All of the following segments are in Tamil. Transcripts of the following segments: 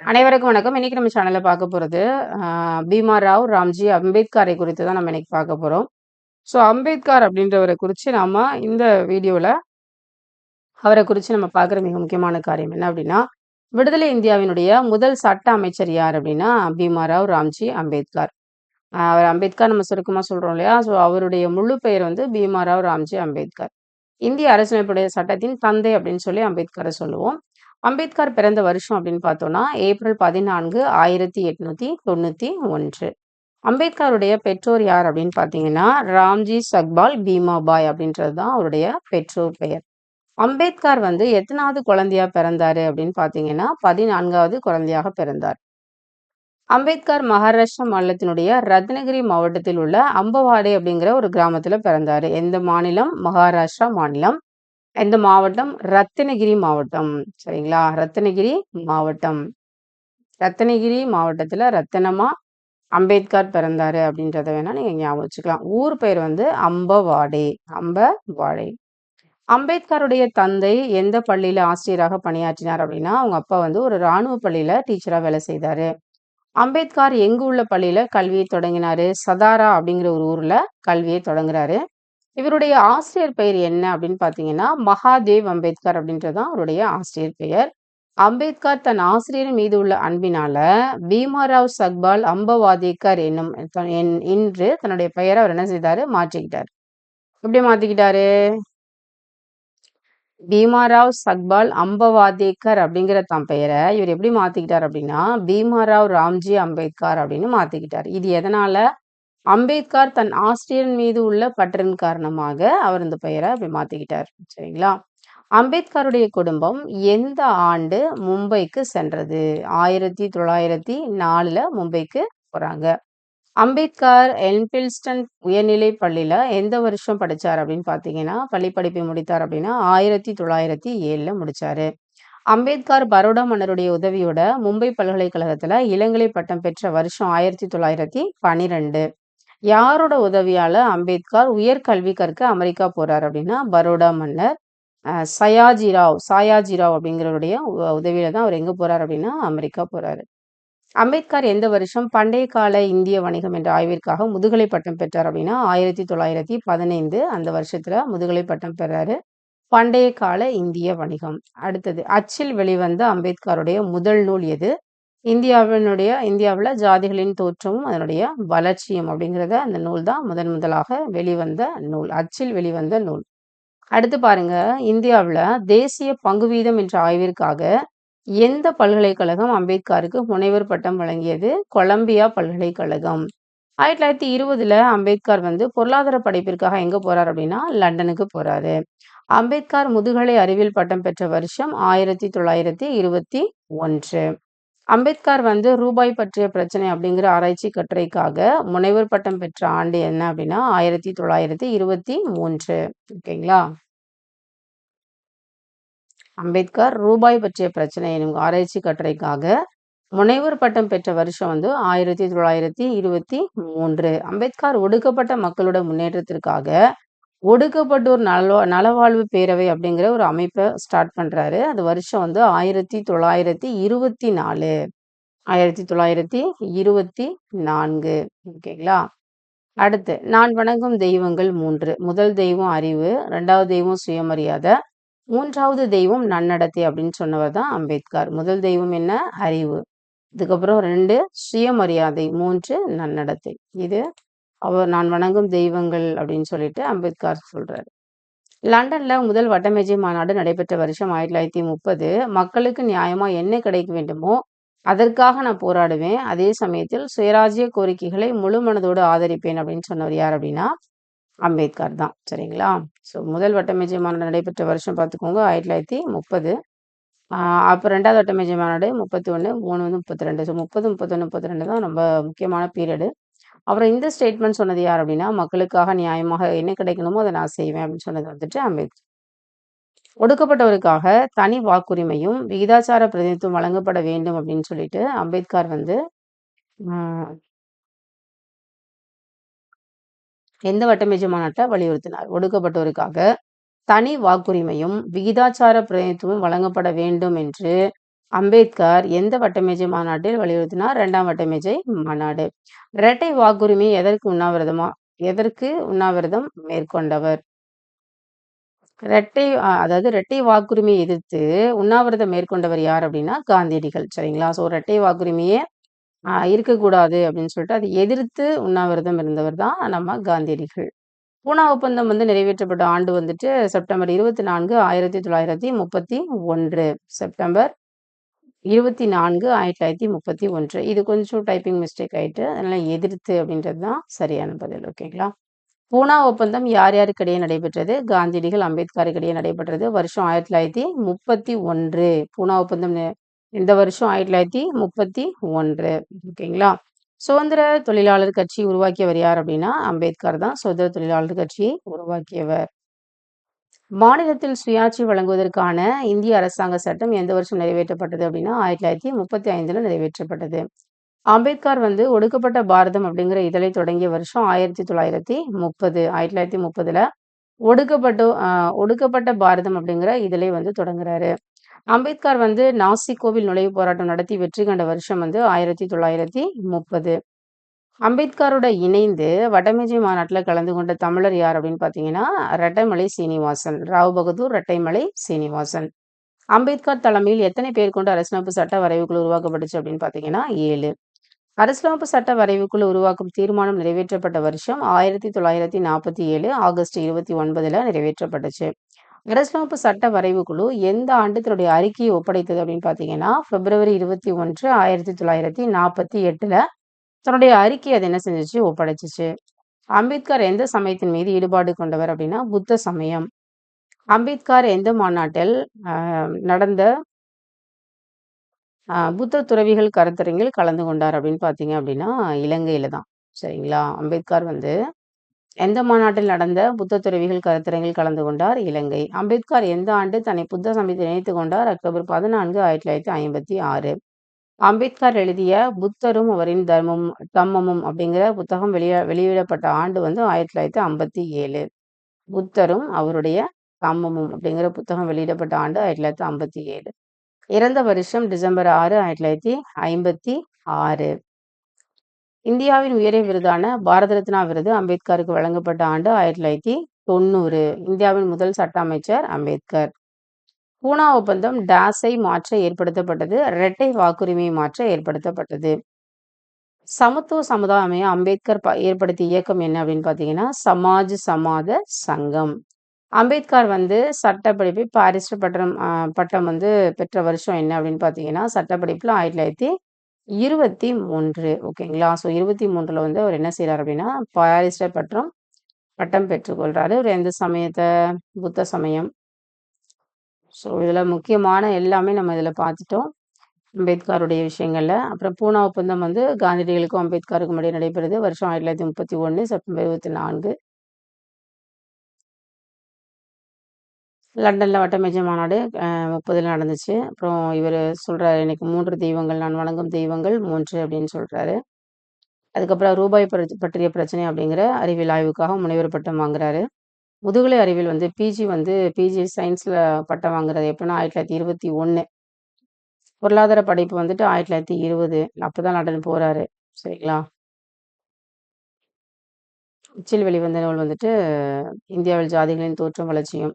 அனைவருக்கும் வணக்கம். இன்னைக்கு நம்ம சேனல்ல பார்க்க போறது, பீமா ராவ் ராம்ஜி அம்பேத்கரை குறித்து தான் நம்ம இன்னைக்கு பார்க்க போறோம். ஸோ அம்பேத்கர் அப்படின்றவரை குறித்து நாம இந்த வீடியோல அவரை குறித்து நம்ம பார்க்குற மிக முக்கியமான காரியம் என்ன அப்படின்னா, விடுதலை இந்தியாவினுடைய முதல் சட்ட அமைச்சர் யார் அப்படின்னா, பீமா ராவ் ராம்ஜி அம்பேத்கர். அவர் அம்பேத்கர் நம்ம சுருக்கமா சொல்றோம் இல்லையா? ஸோ அவருடைய முழு பெயர் வந்து பீமா ராவ் ராம்ஜி அம்பேத்கர். இந்திய அரசியலமைப்புடைய சட்டத்தின் தந்தை அப்படின்னு சொல்லி அம்பேத்கரை சொல்லுவோம். அம்பேத்கர் பிறந்த வருஷம் அப்படின்னு பார்த்தோம்னா, ஏப்ரல் 14, 1891. அம்பேத்கருடைய பெற்றோர் யார் அப்படின்னு பார்த்தீங்கன்னா, ராம்ஜி சக்பால் பீமாபாய் அப்படின்றது தான் அவருடைய பெற்றோர் பெயர். அம்பேத்கர் வந்து எத்தனாவது குழந்தையா பிறந்தாரு அப்படின்னு பார்த்தீங்கன்னா, 14வது குழந்தையாக பிறந்தார். அம்பேத்கர் மகாராஷ்டிரா மாநிலத்தினுடைய ரத்னகிரி மாவட்டத்தில் உள்ள அம்பவாடே அப்படிங்கிற ஒரு கிராமத்துல பிறந்தாரு. எந்த மாநிலம்? மகாராஷ்டிரா மாநிலம். எந்த மாவட்டம்? ரத்தினகிரி மாவட்டம். சரிங்களா? ரத்தினகிரி மாவட்டம். ரத்தினகிரி மாவட்டத்தில் ரத்தினமா அம்பேத்கர் பிறந்தாரு அப்படின்றத வேணா நீங்க ஞாபகம் வச்சுக்கலாம். ஊர் பெயர் வந்து அம்பவாடே. அம்பவாடே. அம்பேத்கருடைய தந்தை எந்த பள்ளியில ஆசிரியராக பணியாற்றினார் அப்படின்னா, அவங்க அப்பா வந்து ஒரு ராணுவ பள்ளியில டீச்சரா வேலை செய்தாரு. அம்பேத்கர் எங்கு உள்ள பள்ளியில கல்வியை தொடங்கினாரு? சதாரா அப்படிங்கிற ஒரு ஊர்ல கல்வியை தொடங்குறாரு. இவருடைய ஆசிரியர் பெயர் என்ன அப்படின்னு பார்த்தீங்கன்னா, மகாதேவ் அம்பேத்கர் அப்படின்றது தான் அவருடைய ஆசிரியர் பெயர். அம்பேத்கர் தன் ஆசிரியர் மீது உள்ள அன்பினால பீமாராவ் சக்பால் அம்பவாதேக்கர் என்னும் இன்று தன்னுடைய பெயரை அவர் என்ன செய்தாரு? மாற்றிக்கிட்டார். எப்படி மாத்திக்கிட்டாரு? பீமாராவ் சக்பால் அம்பவாதேக்கர் அப்படிங்கிற தன் பெயரை இவர் எப்படி மாத்திக்கிட்டார் அப்படின்னா, பீமாராவ் ராம்ஜி அம்பேத்கர் அப்படின்னு மாத்திக்கிட்டார். இது எதனால? அம்பேத்கர் தன் ஆசிரியர் மீது உள்ள பற்றின் காரணமாக அவர் இந்த பெயரை அப்படி மாத்திக்கிட்டார். சரிங்களா? அம்பேத்கருடைய குடும்பம் எந்த ஆண்டு மும்பைக்கு சென்றது? 1904ல மும்பைக்கு போறாங்க. அம்பேத்கர் என்பில்ஸ்டன் உயர்நிலை பள்ளியில எந்த வருஷம் படிச்சார் அப்படின்னு பார்த்தீங்கன்னா, பள்ளி படிப்பை முடித்தார் அப்படின்னா 1907ல முடிச்சாரு. அம்பேத்கர் பரோடா மன்னருடைய உதவியோட மும்பை பல்கலைக்கழகத்துல இளங்கலை பட்டம் பெற்ற வருஷம் 1912. யாரோட உதவியால அம்பேத்கர் உயர்கல்வி கற்க அமெரிக்கா போகிறார் அப்படின்னா, பரோடா மன்னர் சயாஜிராவ் சாயாஜிராவ் அப்படிங்கிறவருடைய உ உதவியில தான் அவர் எங்க போகிறார் அப்படின்னா, அமெரிக்கா போறாரு. அம்பேத்கர் எந்த வருஷம் பண்டைய கால இந்திய வணிகம் என்ற ஆய்விற்காக முதுகலை பட்டம் பெற்றார் அப்படின்னா, 1915 அந்த வருஷத்துல முதுகலை பட்டம் பெறாரு. பண்டைய கால இந்திய வணிகம். அடுத்தது அச்சில் வெளிவந்த அம்பேத்கருடைய முதல் நூல் எது? இந்தியாவினுடைய இந்தியாவில் ஜாதிகளின் தோற்றமும் அதனுடைய வளர்ச்சியும் அப்படிங்கிறத அந்த நூல் தான் முதன் முதலாக வெளிவந்த நூல். அச்சில் வெளிவந்த நூல். அடுத்து பாருங்க, இந்தியாவில் தேசிய பங்கு வீதம் என்ற ஆய்விற்காக எந்த பல்கலைக்கழகம் அம்பேத்கருக்கு முனைவர் பட்டம் வழங்கியது? கொலம்பியா பல்கலைக்கழகம். 1920ல அம்பேத்கர் வந்து பொருளாதார படைப்பிற்காக எங்க போறார் அப்படின்னா, லண்டனுக்கு போறாரு. அம்பேத்கர் முதுகலை அறிவியல் பட்டம் பெற்ற வருஷம் 1921. அம்பேத்கர் வந்து ரூபாய் பற்றிய பிரச்சனை அப்படிங்கிற ஆராய்ச்சி கட்டுரைக்காக முனைவர் பட்டம் பெற்ற ஆண்டு என்ன அப்படின்னா 1923. ஓகேங்களா? அம்பேத்கர் ரூபாய் பற்றிய பிரச்சனை எனும் ஆராய்ச்சி கட்டுரைக்காக முனைவர் பட்டம் பெற்ற வருஷம் வந்து 1923. அம்பேத்கர் ஒடுக்கப்பட்ட மக்களோட முன்னேற்றத்திற்காக ஒடுக்கப்பட்டோர் நல்வா நலவாழ்வு பேரவை அப்படிங்கிற ஒரு அமைப்பை ஸ்டார்ட் பண்றாரு. அது வருஷம் வந்து 1924. 1924. ஓகேங்களா? அடுத்து நான் வணங்கும் தெய்வங்கள் மூன்று முதல் தெய்வம் அறிவு, ரெண்டாவது தெய்வம் சுயமரியாதை, மூன்றாவது தெய்வம் நன்னடத்தை அப்படின்னு சொன்னவர் தான் அம்பேத்கர். முதல் தெய்வம் என்ன? அறிவு. இதுக்கப்புறம் ரெண்டு சுயமரியாதை, மூன்று நன்னடத்தை. இது அவர் நான் வணங்கும் தெய்வங்கள் அப்படின்னு சொல்லிட்டு அம்பேத்கர் சொல்றாரு. லண்டன்ல முதல் வட்டமேஜை மாநாடு நடைபெற்ற வருஷம் 1930. மக்களுக்கு நியாயமா என்ன கிடைக்க வேண்டுமோ அதற்காக நான் போராடுவேன். அதே சமயத்தில் சுயராஜ்ய கோரிக்கைகளை முழு மனதோடு ஆதரிப்பேன் அப்படின்னு சொன்னவர் யார் அப்படின்னா, அம்பேத்கர் தான். சரிங்களா? ஸோ முதல் வட்டமேஜை மாநாடு நடைபெற்ற வருஷம் பார்த்துக்கோங்க ஆயிரத்தி தொள்ளாயிரத்தி முப்பது அப்போ ரெண்டாவது வட்டமேஜை மாநாடு 31, 3 வந்து 32. ஸோ 30, 31, 32 தான் ரொம்ப முக்கியமான பீரியடு. அப்புறம் இந்த ஸ்டேட்மெண்ட் சொன்னது யார் அப்படின்னா, மக்களுக்காக நியாயமாக என்ன கிடைக்கணுமோ அதை நான் செய்வேன் அப்படின்னு சொன்னது வந்துட்டு அம்பேத்கர். ஒடுக்கப்பட்டவருக்காக தனி வாக்குரிமையும், விகிதாச்சார பிரதிநிதித்துவம் வழங்கப்பட வேண்டும் அப்படின்னு சொல்லிட்டு அம்பேத்கர் வந்து எந்த வட்டமேஜை மாநாட்டை வலியுறுத்தினார்? ஒடுக்கப்பட்டோருக்காக தனி வாக்குரிமையும், விகிதாச்சார பிரதிநிதித்துவமும் வழங்கப்பட வேண்டும் என்று அம்பேத்கர் எந்த வட்டமேஜை மாநாட்டில் வலியுறுத்தினார்? இரண்டாம் வட்டமேஜை மாநாடு. இரட்டை வாக்குரிமை எதற்கு உண்ணாவிரதமா எதற்கு உண்ணாவிரதம் மேற்கொண்டவர்? இரட்டை அதாவது இரட்டை வாக்குரிமையை எதிர்த்து உண்ணாவிரதம் மேற்கொண்டவர் யார் அப்படின்னா காந்தியடிகள். சரிங்களா? ஸோ இரட்டை வாக்குரிமையே இருக்கக்கூடாது அப்படின்னு சொல்லிட்டு அதை எதிர்த்து உண்ணாவிரதம் இருந்தவர் தான் நம்ம காந்தியடிகள். பூனா ஒப்பந்தம் வந்து நிறைவேற்றப்பட்ட ஆண்டு வந்துட்டு செப்டம்பர் இருபத்தி நான்கு ஆயிரத்தி தொள்ளாயிரத்தி முப்பத்தி ஒன்று. செப்டம்பர் இருபத்தி நான்கு ஆயிரத்தி தொள்ளாயிரத்தி முப்பத்தி ஒன்று. இது கொஞ்சம் டைப்பிங் மிஸ்டேக் ஆயிட்டு அதனால் எதிர்த்து அப்படின்றது தான் சரியான பதில். ஓகேங்களா பூனா ஒப்பந்தம் யார் யாருக்கிடையே நடைபெற்றது? காந்தியடிகள் அம்பேத்கருக்கிடையே நடைபெற்றது. வருஷம் ஆயிரத்தி தொள்ளாயிரத்தி முப்பத்தி ஒன்று. பூனா ஒப்பந்தம் இந்த வருஷம்? ஆயிரத்தி தொள்ளாயிரத்தி முப்பத்தி ஒன்று. ஓகேங்களா சுதந்திர தொழிலாளர் கட்சி உருவாக்கியவர் யார் அப்படின்னா அம்பேத்கர் தான். சுதந்திர தொழிலாளர் கட்சியை உருவாக்கியவர். மாநிலத்தில் சுயாட்சி வழங்குவதற்கான இந்திய அரசாங்க சட்டம் எந்த வருஷம் நிறைவேற்றப்பட்டது அப்படின்னா ஆயிரத்தி தொள்ளாயிரத்தி முப்பத்தி ஐந்துல நிறைவேற்றப்பட்டது. அம்பேத்கர் வந்து ஒடுக்கப்பட்ட பாரதம் அப்படிங்கிற இதழை தொடங்கிய வருஷம் ஆயிரத்தி தொள்ளாயிரத்தி முப்பது. ஆயிரத்தி தொள்ளாயிரத்தி முப்பதுல ஒடுக்கப்பட்ட ஒடுக்கப்பட்ட பாரதம் அப்படிங்கிற இதழை வந்து தொடங்குறாரு. அம்பேத்கர் வந்து நாசிக்கோவில் நுழைவு போராட்டம் நடத்தி வெற்றி கண்ட வருஷம் வந்து ஆயிரத்தி தொள்ளாயிரத்தி முப்பது. அம்பேத்கரோட இணைந்து வடமேஜை மாநாட்டில் கலந்து கொண்ட தமிழர் யார் அப்படின்னு பார்த்தீங்கன்னா ரெட்டைமலை சீனிவாசன் ராவ் பகதூர் ரெட்டைமலை சீனிவாசன். அம்பேத்கர் தலைமையில் எத்தனை பேர் கொண்டு அரசியலமைப்பு சட்ட வரைவுக்குழு உருவாக்கப்பட்டுச்சு அப்படின்னு பார்த்தீங்கன்னா ஏழு. அரசியலமைப்பு சட்ட வரைவுக்குழு உருவாக்கும் தீர்மானம் நிறைவேற்றப்பட்ட வருஷம் ஆயிரத்தி தொள்ளாயிரத்தி நாற்பத்தி ஏழு ஆகஸ்ட் இருபத்தி ஒன்பதுல நிறைவேற்றப்பட்டுச்சு. அரசியலமைப்பு சட்ட வரைவுக்குழு எந்த ஆண்டு தன்னுடைய அறிக்கையை ஒப்படைத்தது அப்படின்னு பார்த்தீங்கன்னா பிப்ரவரி இருபத்தி ஒன்று ஆயிரத்தி தொள்ளாயிரத்தி நாற்பத்தி எட்டுல தன்னுடைய அறிக்கை அதை என்ன செஞ்சிச்சு? ஒப்படைச்சிச்சு. அம்பேத்கர் எந்த சமயத்தின் மீது ஈடுபாடு கொண்டவர் அப்படின்னா புத்த சமயம். அம்பேத்கர் எந்த மாநாட்டில் நடந்த புத்த துறவிகள் கருத்தரங்கில் கலந்து கொண்டார் அப்படின்னு பார்த்தீங்க அப்படின்னா இலங்கையில தான். சரிங்களா? அம்பேத்கர் வந்து எந்த மாநாட்டில் நடந்த புத்த துறவிகள் கருத்தரங்கில் கலந்து கொண்டார்? இலங்கை. அம்பேத்கர் எந்த ஆண்டு தன்னை புத்த சமயத்தில் இணைத்து கொண்டார்? அக்டோபர் பதினான்கு ஆயிரத்தி தொள்ளாயிரத்தி ஐம்பத்தி ஆறு. அம்பேத்கர் எழுதிய புத்தரும் அவரின் தர்மம் தம்மமும் அப்படிங்கிற புத்தகம் வெளிய வெளியிடப்பட்ட ஆண்டு வந்து ஆயிரத்தி தொள்ளாயிரத்தி ஐம்பத்தி ஏழு. புத்தரும் அவருடைய தம்மமும் அப்படிங்கிற புத்தகம் வெளியிடப்பட்ட ஆண்டு ஆயிரத்தி தொள்ளாயிரத்தி ஐம்பத்தி ஏழு. இறந்த வருஷம் டிசம்பர் ஆறு ஆயிரத்தி தொள்ளாயிரத்தி ஐம்பத்தி ஆறு. இந்தியாவின் உயரிய விருதான பாரத ரத்னா விருது அம்பேத்கருக்கு வழங்கப்பட்ட ஆண்டு ஆயிரத்தி தொள்ளாயிரத்தி தொண்ணூறு. இந்தியாவின் முதல் சட்ட அமைச்சர் அம்பேத்கர். பூனா ஒப்பந்தம் டாஸை மாற்ற ஏற்படுத்தப்பட்டது இரட்டை வாக்குரிமை மாற்ற ஏற்படுத்தப்பட்டது. சமத்துவ சமுதாயமே அம்பேத்கர் ஏற்படுத்திய இயக்கம் என்ன அப்படின்னு பார்த்தீங்கன்னா சமாஜ் சமாத சங்கம். அம்பேத்கர் வந்து சட்டப்படிப்பு பாரிஸ்டர் பட்டம் பட்டம் வந்து பெற்ற வருஷம் என்ன அப்படின்னு பார்த்தீங்கன்னா சட்டப்படிப்பில் ஆயிரத்தி தொள்ளாயிரத்தி இருபத்தி மூன்று ஓகேங்களா? ஸோ இருபத்தி மூன்றில் வந்து அவர் என்ன செய்கிறார் அப்படின்னா பாரிஸ்டர் பட்டம் பட்டம் பெற்றுக்கொள்கிறாரு ஒரு எந்த சமயத்தை? புத்த சமயம். ஸோ இதில் முக்கியமான எல்லாமே நம்ம இதில் பார்த்துட்டோம். அம்பேத்கருடைய விஷயங்களில். அப்புறம் பூனா ஒப்பந்தம் வந்து காந்தியடிகளுக்கும் அம்பேத்கருக்கும் இடையே நடைபெறுது. வருஷம் ஆயிரத்தி தொள்ளாயிரத்தி முப்பத்தி ஒன்று செப்டம்பர் இருபத்தி நான்கு. லண்டனில் வட்டமேஜை மாநாடு முப்பதில் நடந்துச்சு. அப்புறம் இவர் சொல்கிறார் எனக்கு மூன்று தெய்வங்கள் நான் வணங்கும் தெய்வங்கள் மூன்று அப்படின்னு சொல்கிறாரு அதுக்கப்புறம் ரூபாய் பற்றிய பிரச்சனை அப்படிங்கிற அறிவியல் ஆய்வுக்காக முனைவர் பட்டம் வாங்குறாரு. முதுகலை அறிவியல் வந்து பிஜி வந்து பிஜி சயின்ஸில் பட்டம் வாங்குறது எப்படின்னா ஆயிரத்தி தொள்ளாயிரத்தி இருபத்தி ஒன்று பொருளாதார படிப்பு வந்துட்டு ஆயிரத்தி தொள்ளாயிரத்தி இருபது. அப்போ தான் லண்டன் போகிறாரு சரிங்களா? உச்சில் வெளிவந்த நூல் வந்துட்டு இந்தியாவில் ஜாதிகளின் தோற்றம் வளர்ச்சியும்.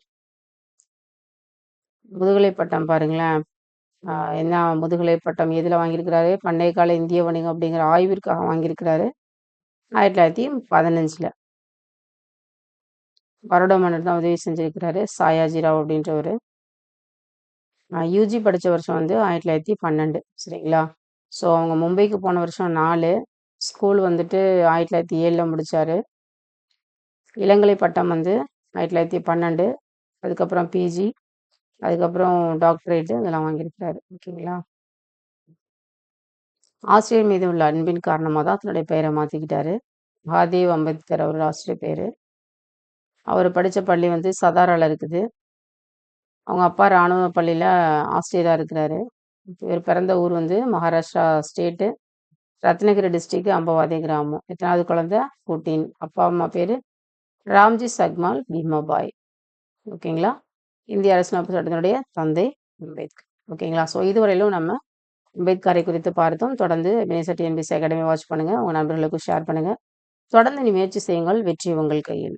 முதுகலை பட்டம் பாருங்களேன். என்ன முதுகலை பட்டம் எதில் வாங்கியிருக்கிறாரு? பண்டைய கால இந்திய வணிகம் அப்படிங்கிற ஆய்விற்காக வாங்கியிருக்கிறாரு. ஆயிரத்தி தொள்ளாயிரத்தி பதினஞ்சில். பரோடா மன்னர் தான் உதவி செஞ்சுருக்கிறாரு. சாயாஜிராவ் அப்படின்றவர். யூஜி படித்த வருஷம் வந்து ஆயிரத்தி தொள்ளாயிரத்தி பன்னெண்டு சரிங்களா? ஸோ அவங்க மும்பைக்கு போன வருஷம் நாலு. ஸ்கூல் வந்துட்டு ஆயிரத்தி தொள்ளாயிரத்தி ஏழில் முடித்தார் இளங்கலை பட்டம் வந்து ஆயிரத்தி தொள்ளாயிரத்தி பன்னெண்டு அதுக்கப்புறம் பிஜி அதுக்கப்புறம் டாக்டரேட்டு இதெல்லாம் வாங்கியிருக்கிறாரு. ஓகேங்களா? ஆசிரியர் மீது உள்ள அன்பின் காரணமாக தான் தன்னுடைய பெயரை மாற்றிக்கிட்டாரு மகாதேவ் அம்பேத்கர் அவர் ஆசிரியர் பேர். அவர் படித்த பள்ளி வந்து சதாராவில் இருக்குது. அவங்க அப்பா இராணுவ பள்ளியில் ஆசிரியராக இருக்கிறாரு. இவர் பிறந்த ஊர் வந்து மகாராஷ்டிரா ஸ்டேட்டு. ரத்னகிரி டிஸ்ட்ரிக் அம்பவாதி கிராமம். எத்தனாவது குழந்த ஃபோர்டீன் அப்பா அம்மா பேர் ராம்ஜி சக்மால் பீமாபாய் ஓகேங்களா? இந்திய அரசியலமைப்பு சட்டத்தினுடைய தந்தை அம்பேத்கர். ஓகேங்களா? ஸோ இதுவரையிலும் நம்ம அம்பேத்கரை குறித்து பார்த்தோம். தொடர்ந்து மினிஸ்டர் டிஎன்பிஎஸ்சி அகாடமி வாட்ச் பண்ணுங்கள் உங்கள் நண்பர்களுக்கும் ஷேர் பண்ணுங்கள் தொடர்ந்து நீ முயற்சி செய்யுங்கள். வெற்றி உங்கள் கையில்.